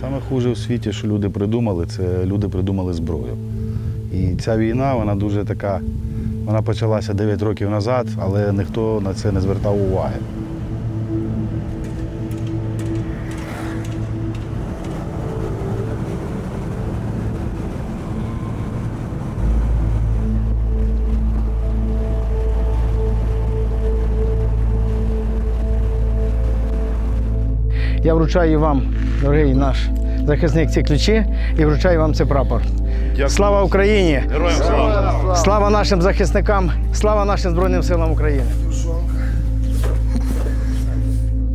Саме хуже в світі, що люди придумали, це люди придумали зброю. І ця війна, вона дуже така, вона почалася 9 років назад, але ніхто на це не звертав уваги. Я вручаю вам, дорогий наш захисник, ці ключі і вручаю вам цей прапор. Слава Україні! Героям слава! Слава нашим захисникам! Слава нашим Збройним силам України!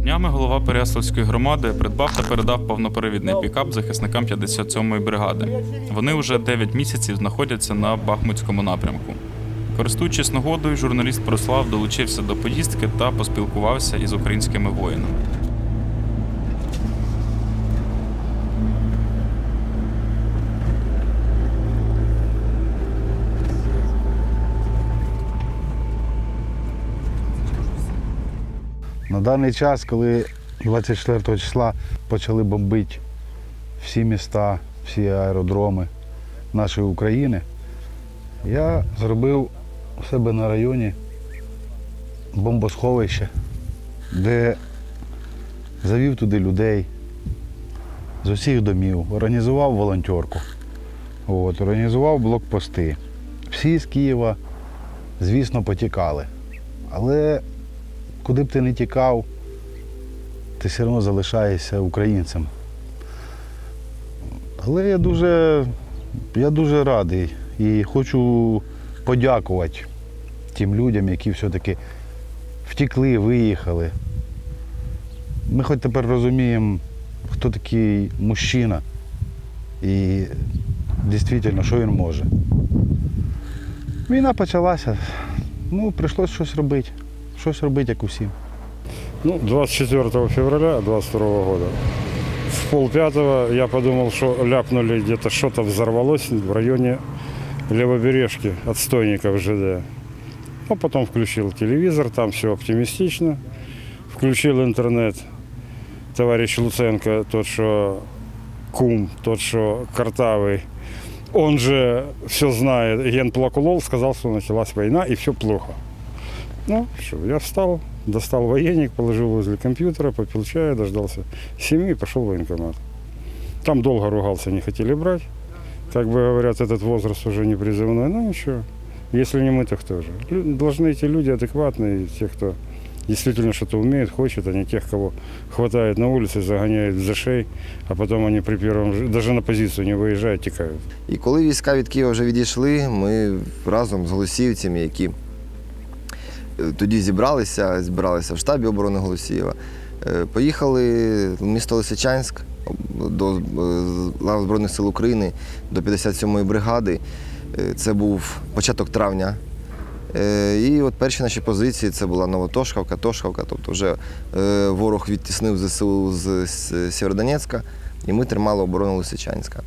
Днями голова Переяславської громади придбав та передав повнопривідний пікап захисникам 57-ї бригади. Вони вже 9 місяців знаходяться на Бахмутському напрямку. Користуючись нагодою, журналіст Прослав долучився до поїздки та поспілкувався із українськими воїнами. На даний час, коли 24 числа почали бомбити всі міста, всі аеродроми нашої України, я зробив у себе на районі бомбосховище, де завів туди людей з усіх домів, організував волонтерку, от, організував блокпости. Всі з Києва, звісно, потікали. Але куди б ти не тікав, ти все одно залишаєшся українцем. Але я дуже, я дуже радий і хочу подякувати тим людям, які все-таки втекли, виїхали. Ми хоч тепер розуміємо, хто такий мужчина і дійсно, що він може. Війна почалася, ну, прийшлося щось робити. Щось робити, як усім. Ну, 24 февраля 22 года. В полпятого я подумал, что ляпнули где-то что-то взорвалось в районе левобережки отстойников ЖД. А потом включил телевизор, там все оптимистично. Включил интернет. Товарищ Луценко, тот, что кум, тот, что картавый, он же все знает, генплакулол, сказал, что началась война и все плохо. Ну, что, я встал, достал военник, положил возле компьютера, попил чая, дождался семьи и пошел в военкомат. Там долго ругался, не хотели брать. Как бы говорят, этот возраст уже не призывной, ну ничего. Если не мы, то кто же? Лю- Должны эти люди адекватные, те, кто действительно что-то умеет, хочет, а не тех, кого хватает на улице, загоняет за шеи, а потом они при первом, же- даже на позицию не выезжают, текают. І коли війська від Києва вже відійшли, ми разом з голосіївцями, які е, тоді зібралися, збиралися в штабі оборони Голосіїва, е, поїхали в місто Лисичанськ до е, лав Збройних сил України до 57-ї бригади. Е, Це був початок травня. Е, І от перші наші позиції це була Новотошкавка, Тошкавка, тобто вже е, ворог відтіснив ЗСУ з Сєвєродонецька, і ми тримали оборону Лисичанська.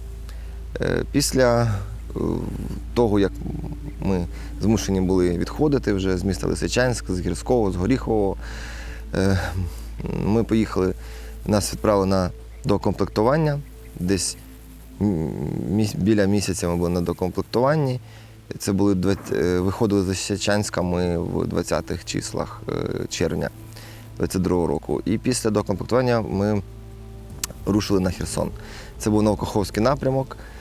Е, Після е, того, як ми змушені були відходити вже з міста Лисичанськ, з Гірського, з Горіхового, е, ми поїхали, нас відправили на докомплектування. Десь біля місяця ми були на докомплектуванні. Це були е, виходили з Лисичанська ми в 20-х числах е, червня 22-го року. І після докомплектування ми рушили на Херсон. Це був Новокаховський напрямок, е,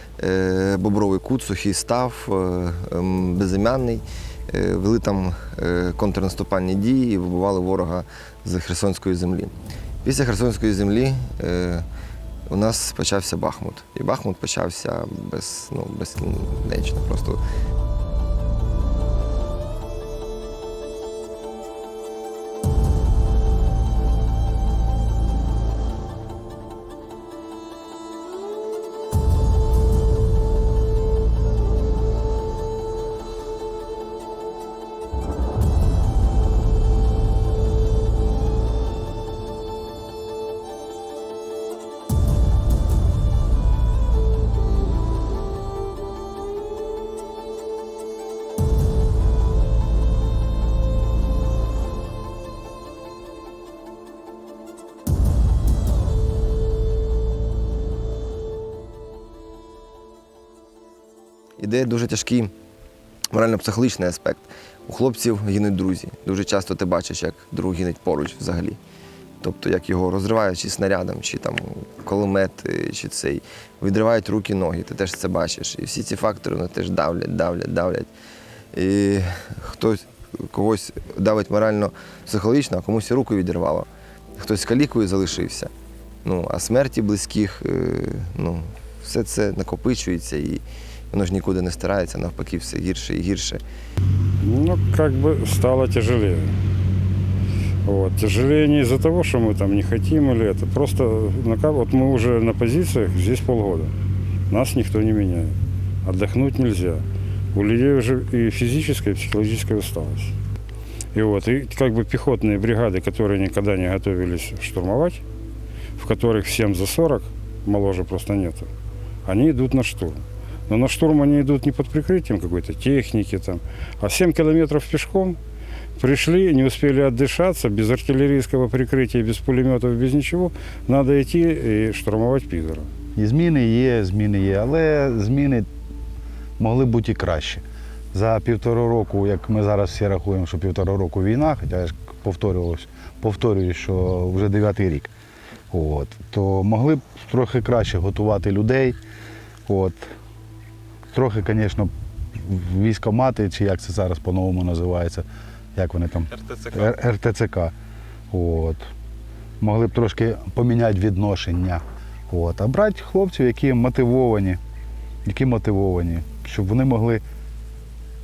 Бобровий кут, Сухий став, е, ем, Безім'янний. Е, Вели там е, контрнаступальні дії і вибивали ворога з Херсонської землі. Після Херсонської землі е, у нас почався Бахмут. І Бахмут почався без, ну, безкінечно. Просто Іде дуже тяжкий морально-психологічний аспект. У хлопців гинуть друзі. Дуже часто ти бачиш, як друг гинуть поруч взагалі. Тобто, як його розривають чи снарядом, чи там кулемет, е, чи цей, відривають руки, ноги, ти теж це бачиш. І всі ці фактори вони теж давлять, давлять, давлять. І хтось когось давить морально психологічно, а комусь руку відірвало. Хтось калікою залишився. Ну, а смерті близьких, е, ну, все це накопичується і воно ж нікуди не стирається, навпаки, все гірше і гірше. Ну, как бы стало тяжелее. Вот. Тяжелее не из-за того, что мы там не хотим или это. Просто нака- вот мы уже на позициях здесь полгода. Нас никто не меняет. Отдохнуть нельзя. У людей уже и физическая, и психологическая усталость. И вот, и как бы пехотные бригады, которые никогда не готовились штурмовать, в которых всем за 40, моложе просто нету, они идут на штурм. Но на штурм они идут не под прикрытием какой-то техники, там, а 7 километров пешком пришли, не успели отдышаться, без артиллерийского прикрытия, без пулеметов, без ничего. Надо идти и штурмовать Пидора. І зміни є, зміни є, але зміни могли б бути і краще. За півтора року, як ми зараз всі рахуємо, що півтора року війна, хоча я ж повторювався, повторюю, що вже дев'ятий рік. От, то могли б трохи краще готувати людей. От. Трохи, звісно, військомати, чи як це зараз по-новому називається, як вони там РТЦК. Р- РТЦК. От. Могли б трошки поміняти відношення. От. А брати хлопців, які мотивовані, які мотивовані, щоб вони могли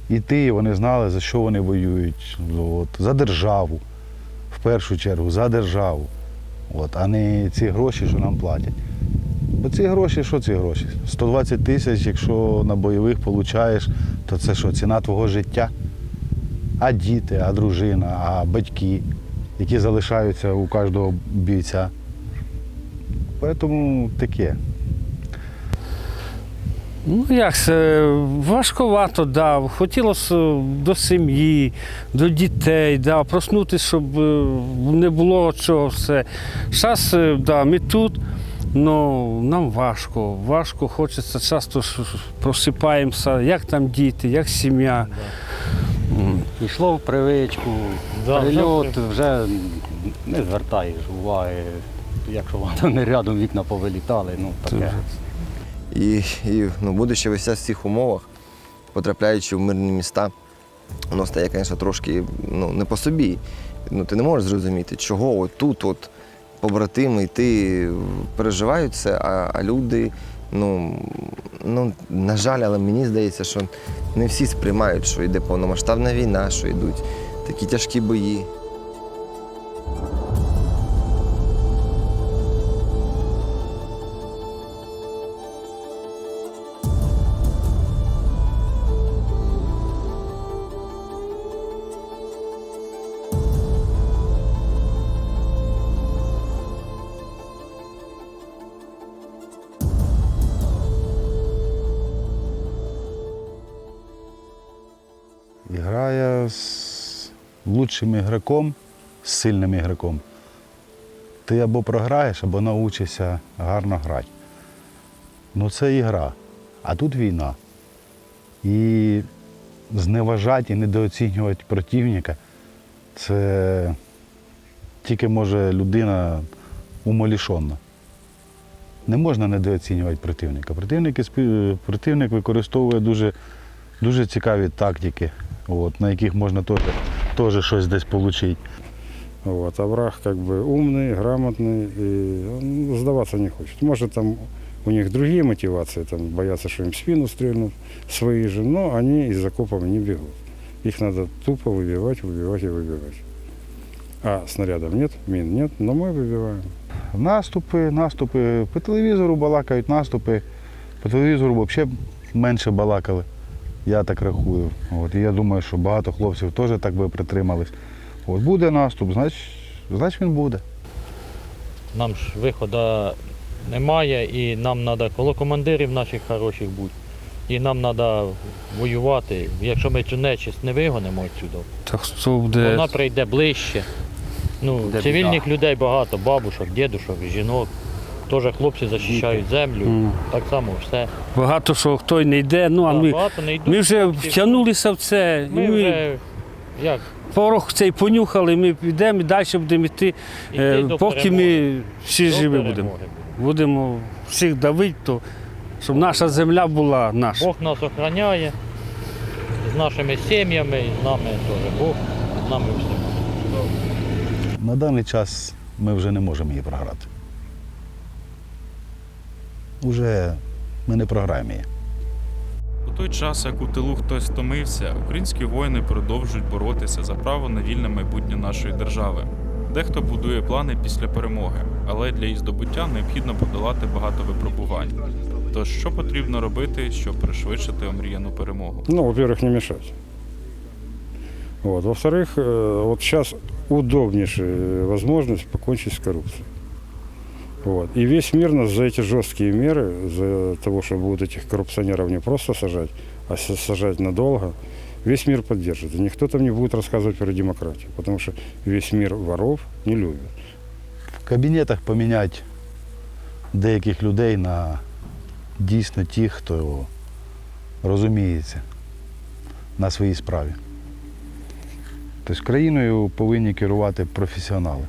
йти, і вони знали, за що вони воюють. От. За державу, в першу чергу, за державу. От. А не ці гроші, що нам платять. Бо ці гроші, що ці гроші? 120 тисяч, якщо на бойових получаєш, то це що, ціна твого життя? а діти, а дружина, а батьки, які залишаються у кожного бійця. Тому таке. Ну як це, важковато, да. Хотілося до сім'ї, до дітей, да, проснутися, щоб е, не було цього все. Зараз, да, ми тут, але нам важко. Важко, хочеться часто просипаємося, як там діти, як сім'я. Пішло в привичку, Да, прильот вже не звертаєш уваги, якщо воно не рядом вікна повилітали, ну таке. І, і ну, будучи весь в цих умовах, потрапляючи в мирні міста, воно стає, звісно, трошки ну, не по собі. Ну, ти не можеш зрозуміти, чого от тут от побратими, і ти переживають це, а, а люди, ну, ну, на жаль, але мені здається, що не всі сприймають, що йде повномасштабна війна, що йдуть такі тяжкі бої. Лучшим ігроком, сильним ігроком. Ти або програєш, або научишся гарно грати. Ну це ігра. А тут війна. І зневажати і недооцінювати противника це тільки може людина умалішона. Не можна недооцінювати противника. Противник, противник використовує дуже, дуже цікаві тактики, от, на яких можна теж, теж щось десь отримати. Вот. А враг как бы умный, грамотный, и он сдаваться не хочет. Может, там у них другие мотивации, там боятся, что им в спину стрельнут, свои же, но они из окопов не бегут. Их надо тупо выбивать, выбивать и выбивать. А снарядов нет, мин нет, но мы выбиваем. Наступи, наступи. По телевізору балакають наступи. По телевізору взагалі менше балакали. Я так рахую. От, і я думаю, що багато хлопців теж так би притримались. От буде наступ, значить, значить він буде. Нам ж виходу немає, і нам треба коло командирів наших хороших бути. І нам треба воювати. Якщо ми цю нечисть не вигонимо відсюди, Так буде. вона прийде ближче. Ну, цивільних людей багато, бабушок, дідушок, жінок. Теж хлопці захищають землю, Мгм. так само все. Багато що хто й не йде. Ну, а Да, ми, не йдуть. ми вже хлопці. втягнулися в це. Ми ми вже як порох цей понюхали, ми підемо і далі будемо йти, е, поки перемоги. ми всі До живі будемо. перемоги. Будемо всіх давити, то, щоб наша земля була наша. Бог нас охороняє з нашими сім'ями, і з нами теж. Бог з нами всіма. На даний час ми вже не можемо її програти Уже ми не програємо її. У той час, як у тилу хтось втомився, українські воїни продовжують боротися за право на вільне майбутнє нашої держави. Дехто будує плани після перемоги, але для її здобуття необхідно подолати багато випробувань. Тож що потрібно робити, щоб пришвидшити омріяну перемогу? Ну, во-первых, не мешать. Вот. Во-вторых, э, вот сейчас удобнейшая возможность покончить с коррупцией. Вот. И весь мир нас за эти жесткие меры, за того, чтобы вот этих коррупционеров не просто сажать, а с- сажать надолго, весь мир поддержит. И никто там не будет рассказывать про демократию, потому что весь мир воров не любит. В кабінетах поміняти деяких людей на дійсно тих, хто розуміється на своїй справі. Тобто країною повинні керувати професіонали.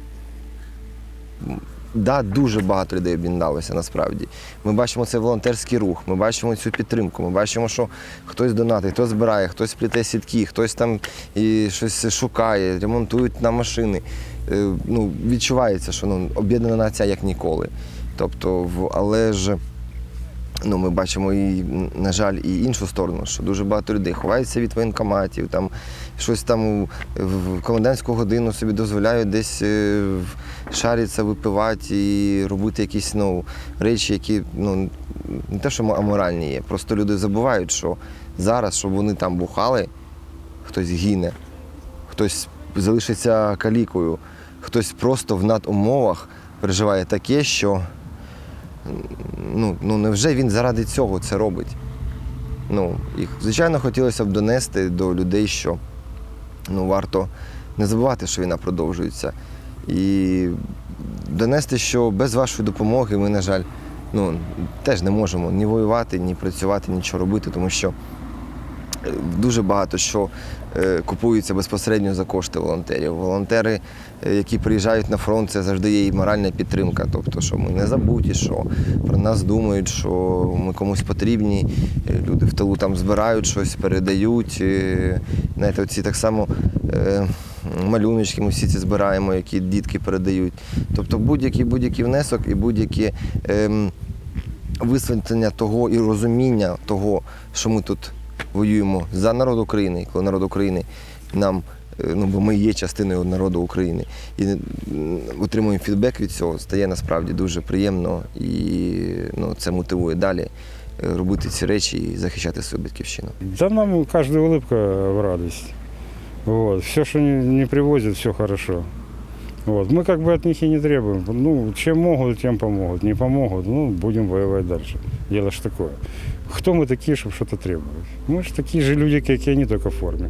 Да, дуже багато людей об'єдналося насправді. Ми бачимо цей волонтерський рух, ми бачимо цю підтримку. Ми бачимо, що хтось донатить, хтось збирає, хтось пліте сітки, хтось там і щось шукає, ремонтують на машини. Е, Ну, відчувається, що ну, об'єднана нація як ніколи. Тобто, в- але ж ну, ми бачимо і, на жаль, і іншу сторону, що дуже багато людей ховаються від воєнкоматів, там щось там в комендантську годину собі дозволяють десь е, шаритися, випивати і робити якісь ну, речі, які ну, не те, що аморальні є. Просто люди забувають, що зараз, щоб вони там бухали, хтось гине, хтось залишиться калікою, хтось просто в надумовах переживає таке, що ну, ну невже він заради цього це робить? Ну, і, звичайно, хотілося б донести до людей, що ну, варто не забувати, що війна продовжується. І донести, що без вашої допомоги ми, на жаль, ну, теж не можемо ні воювати, ні працювати, нічого робити, тому що дуже багато що е, купується безпосередньо за кошти волонтерів. Волонтери, е, які приїжджають на фронт, це завжди є і моральна підтримка. Тобто, що ми не забуті, що про нас думають, що ми комусь потрібні. Е, Люди в тилу там збирають щось, передають. Знаєте, оці так само. Малюночки ми всі ці збираємо, які дітки передають. Тобто будь-який будь-який внесок і будь-які ем, висвітлення того і розуміння того, що ми тут воюємо за народ України, коли народ України нам, е, ну бо ми є частиною народу України, і отримуємо фідбек від цього, стає насправді дуже приємно і ну, це мотивує далі е, робити ці речі і захищати свою батьківщину. Да нам каждая улыбка в радость. Вот. Все, что не, не привозят, все хорошо. Вот. Мы как бы от них и не требуем. Ну, чем могут, тем помогут. Не помогут, ну, будем воевать дальше. Дело ж такое. Кто мы такие, чтобы что-то требовать? Мы же такие же люди, как и они, только в форме.